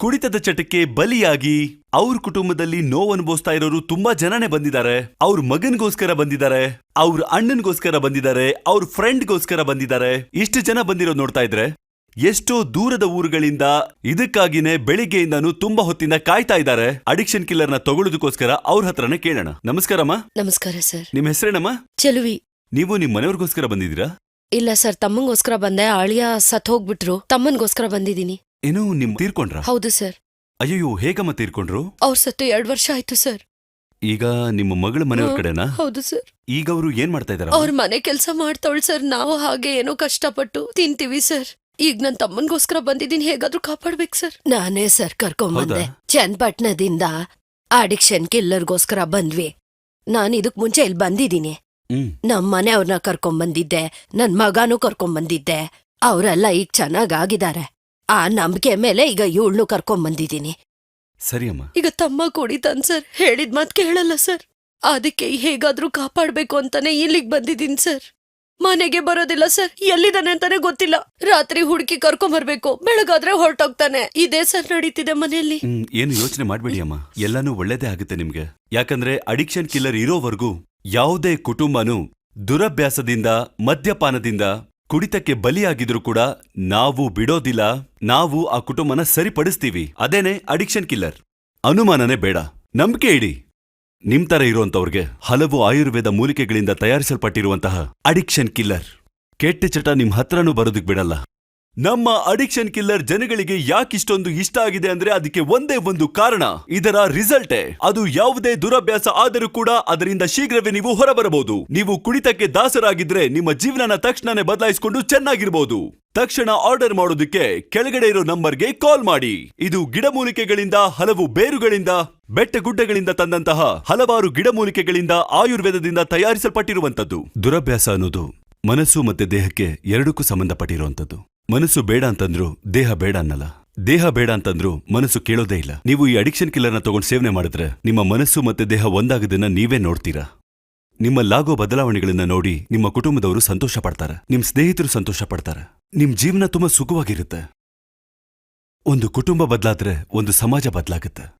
ಕುಡಿತದ ಚಟಕ್ಕೆ ಬಲಿಯಾಗಿ ಅವ್ರ ಕುಟುಂಬದಲ್ಲಿ ನೋವು ಅನುಭವಿಸ್ತಾ ಇರೋರು ತುಂಬಾ ಜನನೇ ಬಂದಿದ್ದಾರೆ. ಅವ್ರ ಮಗನ್ಗೋಸ್ಕರ ಬಂದಿದ್ದಾರೆ. ಅವ್ರ ಅಣ್ಣನ್ಗೋಸ್ಕರ ಬಂದಿದ್ದಾರೆ. ಅವ್ರ ಫ್ರೆಂಡ್ಗೋಸ್ಕರ ಬಂದಿದ್ದಾರೆ. ಇಷ್ಟು ಜನ ಬಂದಿರೋದು ನೋಡ್ತಾ ಇದ್ರೆ ಎಷ್ಟೋ ದೂರದ ಊರುಗಳಿಂದ ಇದಕ್ಕಾಗಿನೇ ಬೆಳಿಗ್ಗೆಯಿಂದಾನು ತುಂಬಾ ಹೊತ್ತಿಂದ ಕಾಯ್ತಾ ಇದ್ದಾರೆ. ಅಡಿಕ್ಷನ್ ಕಿಲ್ಲರ್ನ ತಗೊಳ್ಳೋದಕ್ಕೋಸ್ಕರ ಅವ್ರ ಹತ್ರನೇ ಕೇಳೋಣ. ನಮಸ್ಕಾರಮ್ಮ ನಮಸ್ಕಾರ ಸರ್. ನಿಮ್ ಹೆಸರೇನಮ್ಮ? ಚೆಲುವಿ. ನೀವು ನಿಮ್ ಮನೆಯವ್ರಿಗೋಸ್ಕರ ಬಂದಿದ್ದೀರಾ? ಇಲ್ಲ ಸರ್ ತಮ್ಮಂಗೋಸ್ಕರ ಬಂದೆ. ಅಳಿಯ ಸತ್ ಹೋಗ್ಬಿಟ್ರು. ತಮ್ಮನ್ಗೋಸ್ಕರ ಬಂದಿದೀನಿ ಏನು ನಿಮ್ ತೀರ್ಕೊಂಡ್ರ? ಹೌದು ಸರ್. ಅಯ್ಯೋ ಹೇಗಮ್ಮ ತೀರ್ಕೊಂಡ್ರು? ಅವ್ರ ಸತ್ತು ಎರಡ್ ವರ್ಷ ಆಯ್ತು ಸರ್. ಈಗ ನಿಮ್ಮ ಮಗಳ ಮನೆಯವ್ರ. ಕಡೆನಾ? ಹೌದು ಸರ್. ಈಗ ಅವರು ಏನ್ ಮಾಡ್ತಾ ಇದಾರ ಅವ್ರ ಮನೆ ಕೆಲಸ ಮಾಡ್ತಾವಳ್ ಸರ್. ನಾವು ಹಾಗೆ ಏನೋ ಕಷ್ಟಪಟ್ಟು ತಿಂತೀವಿ ಸರ್. ಈಗ ನನ್ ತಮ್ಮನ್ಗೋಸ್ಕರ ಬಂದಿದ್ದೀನಿ. ಹೇಗಾದ್ರೂ ಕಾಪಾಡ್ಬೇಕು ಸರ್. ನಾನೇ ಸರ್ ಕರ್ಕೊಂಬಂದೆ. ಹೌದಾ? ಚನ್ನಪಟ್ಟಣದಿಂದ ಅಡಿಕ್ಷನ್ ಕಿಲ್ಲರ್ಗೋಸ್ಕರ ಬಂದ್ವಿ. ನಾನು ಇದಕ್ ಮುಂಚೆ ಇಲ್ಲಿ ಬಂದಿದ್ದೀನಿ. ಹ್ಮ್. ಮನೆ ಅವ್ರನ್ನ ಕರ್ಕೊಂಬಂದಿದ್ದೆ. ನನ್ ಮಗಾನು ಕರ್ಕೊಂಬಂದಿದ್ದೆ. ಅವರೆಲ್ಲ ಈಗ ಚೆನ್ನಾಗಾಗಿದ್ದಾರೆ. ಆ ನಂಬಿಕೆ ಮೇಲೆ ಈಗ ಇವಳನ್ನು ಕರ್ಕೊಂಬಂದಿದ್ದೀನಿ ಸರಿ ಅಮ್ಮ. ಈಗ ತಮ್ಮ ಕುಡಿತಾನ್ ಸರ್. ಹೇಳಿದ್ ಮಾತು ಕೇಳಲ್ಲ ಸರ್. ಅದಕ್ಕೆ ಹೇಗಾದ್ರೂ ಕಾಪಾಡ್ಬೇಕು ಅಂತಾನೆ ಇಲ್ಲಿಗ್ ಬಂದಿದ್ದೀನಿ ಸರ್. ಮನೆಗೆ ಬರೋದಿಲ್ಲ ಸರ್. ಎಲ್ಲಿದ್ದಾನೆ ಅಂತಾನೆ ಗೊತ್ತಿಲ್ಲ. ರಾತ್ರಿ ಹುಡುಕಿ ಕರ್ಕೊಂಬರ್ಬೇಕು ಬೆಳಗಾದ್ರೆ ಹೊರಟೋಗ್ತಾನೆ. ಇದೇ ಸರ್ ನಡೀತಿದೆ ಮನೆಯಲ್ಲಿ. ಹ್ಮ್ ಏನು ಯೋಚನೆ ಮಾಡ್ಬೇಡಿ ಅಮ್ಮ. ಎಲ್ಲಾನು ಒಳ್ಳೇದೇ ಆಗುತ್ತೆ ನಿಮ್ಗೆ. ಯಾಕಂದ್ರೆ ಅಡಿಕ್ಷನ್ ಕಿಲ್ಲರ್ ಇರೋವರೆಗೂ ಯಾವುದೇ ಕುಟುಂಬನೂ ದುರಭ್ಯಾಸದಿಂದ ಮದ್ಯಪಾನದಿಂದ ಕುಡಿತಕ್ಕೆ ಬಲಿಯಾಗಿದ್ರು ಕೂಡ ನಾವು ಬಿಡೋದಿಲ್ಲ, ನಾವು ಆ ಕುಟುಂಬನ ಸರಿಪಡಿಸ್ತೀವಿ. ಅದೇನೆ ಅಡಿಕ್ಷನ್ ಕಿಲ್ಲರ್. ಅನುಮಾನನೇ ಬೇಡ. ನಂಬಿಕೆ ಇಡಿ. ನಿಮ್ ತರ ಇರುವಂತವ್ರಿಗೆ ಹಲವು ಆಯುರ್ವೇದ ಮೂಲಿಕೆಗಳಿಂದ ತಯಾರಿಸಲ್ಪಟ್ಟಿರುವಂತಹ ಅಡಿಕ್ಷನ್ ಕಿಲ್ಲರ್. ಕೆಟ್ಟ ಚಟ ನಿಮ್ ಹತ್ರನೂ ಬರೋದಕ್ ಬಿಡಲ್ಲ. ನಮ್ಮ ಅಡಿಕ್ಷನ್ ಕಿಲ್ಲರ್ ಜನಗಳಿಗೆ ಯಾಕಿಷ್ಟೊಂದು ಇಷ್ಟ ಆಗಿದೆ ಅಂದ್ರೆ ಅದಕ್ಕೆ ಒಂದೇ ಒಂದು ಕಾರಣ. ಇದರ ರಿಸಲ್ಟೇ ಅದು ಯಾವುದೇ ದುರಭ್ಯಾಸ ಆದರೂ ಕೂಡ ಅದರಿಂದ ಶೀಘ್ರವೇ ನೀವು ಹೊರಬರಬಹುದು. ನೀವು ಕುಡಿತಕ್ಕೆ ದಾಸರಾಗಿದ್ರೆ ನಿಮ್ಮ ಜೀವನನ ತಕ್ಷಣನೇ ಬದಲಾಯಿಸಿಕೊಂಡು ಚೆನ್ನಾಗಿರ್ಬೋದು. ತಕ್ಷಣ ಆರ್ಡರ್ ಮಾಡೋದಕ್ಕೆ ಕೆಳಗಡೆ ಇರೋ ನಂಬರ್ಗೆ ಕಾಲ್ ಮಾಡಿ. ಇದು ಗಿಡಮೂಲಿಕೆಗಳಿಂದ, ಹಲವು ಬೇರುಗಳಿಂದ, ಬೆಟ್ಟಗುಡ್ಡಗಳಿಂದ ತಂದಂತಹ ಹಲವಾರು ಗಿಡಮೂಲಿಕೆಗಳಿಂದ ಆಯುರ್ವೇದದಿಂದ ತಯಾರಿಸಲ್ಪಟ್ಟಿರುವಂತದ್ದು ದುರಭ್ಯಾಸ ಅನ್ನೋದು ಮನಸ್ಸು ಮತ್ತೆ ದೇಹಕ್ಕೆ ಎರಡಕ್ಕೂ ಸಂಬಂಧಪಟ್ಟಿರುವಂತದ್ದು ಮನಸ್ಸು ಬೇಡ ಅಂತಂದ್ರು ದೇಹ ಬೇಡ ಅನ್ನಲ್ಲ. ದೇಹ ಬೇಡ ಅಂತಂದ್ರು ಮನಸ್ಸು ಕೇಳೋದೇ ಇಲ್ಲ. ನೀವು ಈ ಅಡಿಕ್ಷನ್ ಕಿಲ್ಲರ್ನ ತಗೊಂಡು ಸೇವನೆ ಮಾಡಿದ್ರೆ ನಿಮ್ಮ ಮನಸ್ಸು ಮತ್ತೆ ದೇಹ ಒಂದಾಗದನ್ನ ನೀವೇ ನೋಡ್ತೀರಾ? ನಿಮ್ಮಲ್ಲಾಗೋ ಬದಲಾವಣೆಗಳನ್ನ ನೋಡಿ ನಿಮ್ಮ ಕುಟುಂಬದವರು ಸಂತೋಷ ಪಡ್ತಾರೆ. ನಿಮ್ ಸ್ನೇಹಿತರು ಸಂತೋಷ ಪಡ್ತಾರೆ. ನಿಮ್ ಜೀವನ ತುಂಬಾ ಸುಖವಾಗಿರುತ್ತೆ. ಒಂದು ಕುಟುಂಬ ಬದಲಾದ್ರೆ ಒಂದು ಸಮಾಜ ಬದಲಾಗುತ್ತೆ.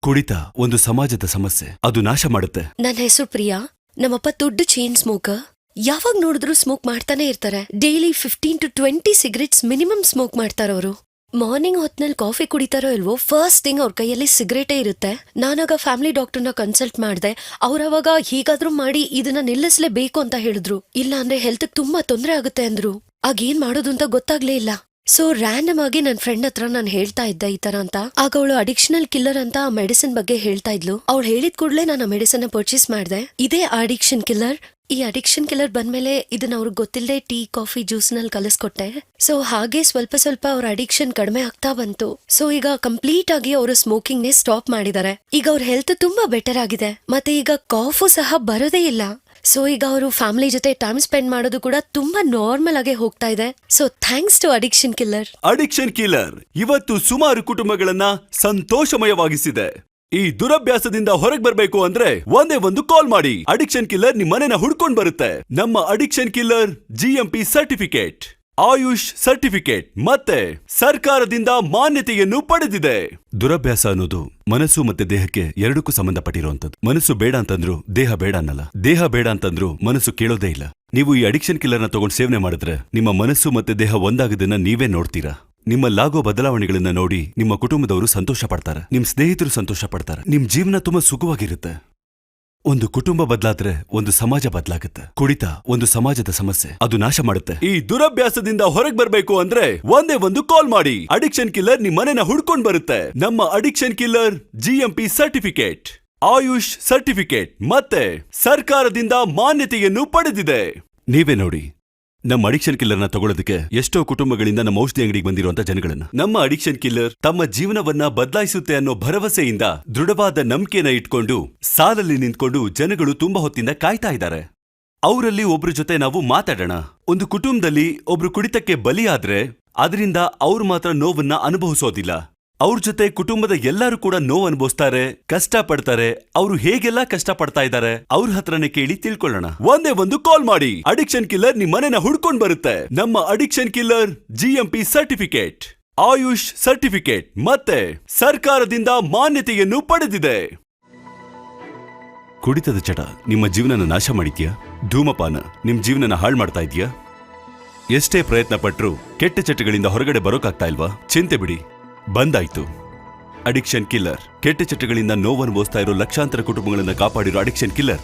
ಕುಡಿತ ಒಂದು ಸಮಾಜದ ಸಮಸ್ಯೆ. ಅದು ನಾಶ ಮಾಡುತ್ತೆ. ನನ್ನ ಹೆಸರು ಪ್ರಿಯಾ. ನಮ್ಮಪ್ಪ ದೊಡ್ಡ ಚೇನ್ ಸ್ಮೋಕರ್ ಯಾವಾಗ ನೋಡಿದ್ರು ಸ್ಮೋಕ್ ಮಾಡ್ತಾನೆ ಇರ್ತಾರೆ. Daily fifteen to twenty cigarettes minimum smoke ಮಾಡ್ತಾರ ಅವರು. ಮಾರ್ನಿಂಗ್ ಹೊತ್ನಲ್ಲಿ ಕಾಫಿ ಕುಡಿತಾರೋ ಇಲ್ವೋ ಫಸ್ಟ್ ಥಿಂಗ್ ಅವ್ರ ಕೈಯಲ್ಲಿ ಸಿಗರೇಟೇ ಇರುತ್ತೆ. ನಾನಾಗ ಫ್ಯಾಮಿಲಿ ಡಾಕ್ಟರ್ನ ಕನ್ಸಲ್ಟ್ ಮಾಡಿದೆ. ಅವರವಾಗ ಹೀಗಾದ್ರೂ ಮಾಡಿ ಇದನ್ನ ನಿಲ್ಲಿಸಲೇಬೇಕು ಅಂತ ಹೇಳಿದ್ರು. ಇಲ್ಲ ಅಂದ್ರೆ ಹೆಲ್ತ್ ತುಂಬಾ ತೊಂದರೆ ಆಗುತ್ತೆ ಅಂದ್ರು. ಆಗೇನ್ ಮಾಡೋದು ಅಂತ ಗೊತ್ತಾಗ್ಲೇ ಇಲ್ಲ. ಸೊ ರ್ಯಾಂಡಮ್ ಆಗಿ ನನ್ನ ಫ್ರೆಂಡ್ ಹತ್ರ ನಾನು ಹೇಳ್ತಾ ಇದ್ದೆ ಈ ತರ ಅಂತ. ಆಗ ಅವಳು ಅಡಿಕ್ಷನಲ್ ಕಿಲ್ಲರ್ ಅಂತ ಆ ಮೆಡಿಸಿನ್ ಬಗ್ಗೆ ಹೇಳ್ತಾ ಇದ್ಲು. ಅವಳು ಹೇಳಿದ ಕೂಡಲೇ ನಾನು ಆ ಮೆಡಿಸಿನ್ ಪರ್ಚೇಸ್ ಮಾಡಿದೆ. ಇದೇ ಅಡಿಕ್ಷನ್ ಕಿಲ್ಲರ್ ಈ ಅಡಿಕ್ಷನ್ ಕಿಲ್ಲರ್ ಬಂದ್ಮೇಲೆ ಇದನ್ನ ಅವ್ರಿಗೆ ಗೊತ್ತಿಲ್ಲದೆ ಟೀ, ಕಾಫಿ ಜ್ಯೂಸ್ನಲ್ಲಿ ಕಲಿಸ್ಕೊಟ್ಟೆ. ಸೊ ಹಾಗೆ ಸ್ವಲ್ಪ ಸ್ವಲ್ಪ ಅವ್ರ ಅಡಿಕ್ಷನ್ ಕಡಿಮೆ ಆಗ್ತಾ ಬಂತು. ಸೊ ಈಗ ಕಂಪ್ಲೀಟ್ ಆಗಿ ಅವರು ಸ್ಮೋಕಿಂಗ್ ನೇ ಸ್ಟಾಪ್ ಮಾಡಿದ್ದಾರೆ ಈಗ ಅವ್ರ ಹೆಲ್ತ್ ತುಂಬಾ ಬೆಟರ್ ಆಗಿದೆ. ಮತ್ತೆ ಈಗ ಕಾಫು ಸಹ ಬರೋದೇ ಇಲ್ಲ. ಸೊ ಈಗ ಅವರು ಫ್ಯಾಮಿಲಿ ಜೊತೆ ಟೈಮ್ ಸ್ಪೆಂಡ್ ಮಾಡೋದು ಕೂಡ ತುಂಬಾ ನಾರ್ಮಲ್ ಆಗಿ ಹೋಗ್ತಾ ಇದೆ. So thanks to addiction killer addiction killer ಇವತ್ತು ಸುಮಾರು ಕುಟುಂಬಗಳನ್ನ ಸಂತೋಷಮಯವಾಗಿಸಿದೆ. ಈ ದುರಭ್ಯಾಸದಿಂದ ಹೊರಗೆ ಬರಬೇಕು ಅಂದ್ರೆ ಒಂದೇ ಒಂದು ಕಾಲ್ ಮಾಡಿ. ಅಡಿಕ್ಷನ್ ಕಿಲ್ಲರ್ ನಿಮ್ ಮನೆನ ಹುಡ್ಕೊಂಡ್ ಬರುತ್ತೆ. ನಮ್ಮ addiction killer GMP certificate AYUSH certificate ಮತ್ತೆ ಸರ್ಕಾರದಿಂದ ಮಾನ್ಯತೆಯನ್ನು ಪಡೆದಿದೆ. ದುರಭ್ಯಾಸ ಅನ್ನೋದು ಮನಸ್ಸು ಮತ್ತೆ ದೇಹಕ್ಕೆ ಎರಡಕ್ಕೂ ಸಂಬಂಧಪಟ್ಟಿರುವಂತದ್ದು ಮನಸ್ಸು ಬೇಡ ಅಂತಂದ್ರು ದೇಹ ಬೇಡ ಅನ್ನಲ್ಲ. ದೇಹ ಬೇಡ ಅಂತಂದ್ರು ಮನಸ್ಸು ಕೇಳೋದೇ ಇಲ್ಲ. ನೀವು ಈ ಅಡಿಕ್ಷನ್ ಕಿಲ್ಲರ್ನ ತಗೊಂಡು ಸೇವನೆ ಮಾಡಿದ್ರೆ ನಿಮ್ಮ ಮನಸ್ಸು ಮತ್ತೆ ದೇಹ ಒಂದಾಗದನ್ನ ನೀವೇ ನೋಡ್ತೀರಾ? ನಿಮ್ಮ ಲಾಗೋ ಬದಲಾವಣೆಗಳನ್ನ ನೋಡಿ ನಿಮ್ಮ ಕುಟುಂಬದವರು ಸಂತೋಷ ಪಡ್ತಾರೆ. ನಿಮ್ ಸ್ನೇಹಿತರು ಸಂತೋಷ ಪಡ್ತಾರೆ. ನಿಮ್ ಜೀವನ ತುಂಬಾ ಸುಖವಾಗಿರುತ್ತೆ. ಒಂದು ಕುಟುಂಬ ಬದಲಾದ್ರೆ ಒಂದು ಸಮಾಜ ಬದಲಾಗುತ್ತೆ. ಕುಡಿತ ಒಂದು ಸಮಾಜದ ಸಮಸ್ಯೆ. ಅದು ನಾಶ ಮಾಡುತ್ತೆ. ಈ ದುರಭ್ಯಾಸದಿಂದ ಹೊರಗೆ ಬರಬೇಕು ಅಂದ್ರೆ ಒಂದೇ ಒಂದು ಕಾಲ್ ಮಾಡಿ. ಅಡಿಕ್ಷನ್ ಕಿಲ್ಲರ್ ನಿಮ್ ಮನೆನ ಹುಡ್ಕೊಂಡ್ ಬರುತ್ತೆ. ನಮ್ಮ addiction killer GMP certificate AYUSH certificate ಮತ್ತೆ ಸರ್ಕಾರದಿಂದ ಮಾನ್ಯತೆಯನ್ನು ಪಡೆದಿದೆ. ನೀವೇ ನೋಡಿ. ನಮ್ಮ ಅಡಿಕ್ಷನ್ ಕಿಲ್ಲರ್ನ ತಗೊಳ್ಳೋದಕ್ಕೆ ಎಷ್ಟೋ ಕುಟುಂಬಗಳಿಂದ ನಮ್ಮ ಔಷಧಿ ಅಂಗಡಿಗೆ ಬಂದಿರುವಂತ ಜನಗಳನ್ನ. ನಮ್ಮ ಅಡಿಕ್ಷನ್ ಕಿಲ್ಲರ್ ತಮ್ಮ ಜೀವನವನ್ನ ಬದಲಾಯಿಸುತ್ತೆ ಅನ್ನೋ ಭರವಸೆಯಿಂದ ದೃಢವಾದ ನಂಬಿಕೆನ ಇಟ್ಕೊಂಡು ಸಾಲಲ್ಲಿ ನಿಂತ್ಕೊಂಡು ಜನಗಳು ತುಂಬಾ ಹೊತ್ತಿಂದ ಕಾಯ್ತಾ ಇದ್ದಾರೆ. ಅವರಲ್ಲಿ ಒಬ್ರ ಜೊತೆ ನಾವು ಮಾತಾಡೋಣ. ಒಂದು ಕುಟುಂಬದಲ್ಲಿ ಒಬ್ರು ಕುಡಿತಕ್ಕೆ ಬಲಿಯಾದ್ರೆ, ಅದರಿಂದ ಅವ್ರು ಮಾತ್ರ ನೋವನ್ನ ಅನುಭವಿಸೋದಿಲ್ಲ. ಅವ್ರ ಜೊತೆ ಕುಟುಂಬದ ಎಲ್ಲರೂ ಕೂಡ ನೋವು ಅನುಭವಿಸ್ತಾರೆ ಕಷ್ಟ ಪಡ್ತಾರೆ ಅವರು ಹೇಗೆಲ್ಲ ಕಷ್ಟ ಪಡ್ತಾ ಇದ್ದಾರೆ, ಅವ್ರ ಹತ್ರನೇ ಕೇಳಿ ತಿಳ್ಕೊಳ್ಳೋಣ. ಒಂದೇ ಒಂದು ಕಾಲ್ ಮಾಡಿ. ಅಡಿಕ್ಷನ್ ಕಿಲ್ಲರ್ ನಿಮ್ ಮನೆನ ಹುಡ್ಕೊಂಡ್ ಬರುತ್ತೆ. ನಮ್ಮ addiction killer GMP certificate AYUSH certificate ಮತ್ತೆ ಸರ್ಕಾರದಿಂದ ಮಾನ್ಯತೆಯನ್ನು ಪಡೆದಿದೆ. ಕುಡಿತದ ಚಟ, ನಿಮ್ಮ ಜೀವನನ ನಾಶ ಮಾಡಿದ್ಯಾ? ಧೂಮಪಾನ, ನಿಮ್ ಜೀವನನ ಹಾಳು ಮಾಡ್ತಾ ಇದೆಯಾ? ಎಷ್ಟೇ ಪ್ರಯತ್ನ ಪಟ್ಟರು ಕೆಟ್ಟ ಚಟಗಳಿಂದ ಹೊರಗಡೆ ಬರೋಕಾಗ್ತಾ ಇಲ್ವಾ? ಚಿಂತೆ ಬಿಡಿ. ಬಂದಾಯ್ತು. ಅಡಿಕ್ಷನ್ ಕಿಲ್ಲರ್ ಕೆಟ್ಟ ಚಟಗಳಿಂದ ನೋವನುಭವಿಸ್ತಾ ಇರೋ ಲಕ್ಷಾಂತರ ಕುಟುಂಬಗಳನ್ನು ಕಾಪಾಡಿರೋ ಅಡಿಕ್ಷನ್ ಕಿಲ್ಲರ್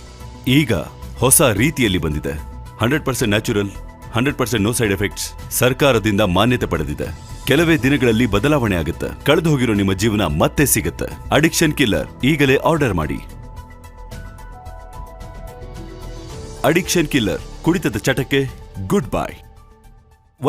ಈಗ ಹೊಸ ರೀತಿಯಲ್ಲಿ ಬಂದಿದೆ. Hundred percent natural, hundred percent no side effects ಸರ್ಕಾರದಿಂದ ಮಾನ್ಯತೆ ಪಡೆದಿದೆ. ಕೆಲವೇ ದಿನಗಳಲ್ಲಿ ಬದಲಾವಣೆ ಆಗುತ್ತೆ. ಕಳೆದು ಹೋಗಿರೋ ನಿಮ್ಮ ಜೀವನ ಮತ್ತೆ ಸಿಗುತ್ತೆ. ಅಡಿಕ್ಷನ್ ಕಿಲ್ಲರ್ ಈಗಲೇ ಆರ್ಡರ್ ಮಾಡಿ. ಅಡಿಕ್ಷನ್ ಕಿಲ್ಲರ್ ಕುಡಿತದ ಚಟಕ್ಕೆ ಗುಡ್ ಬೈ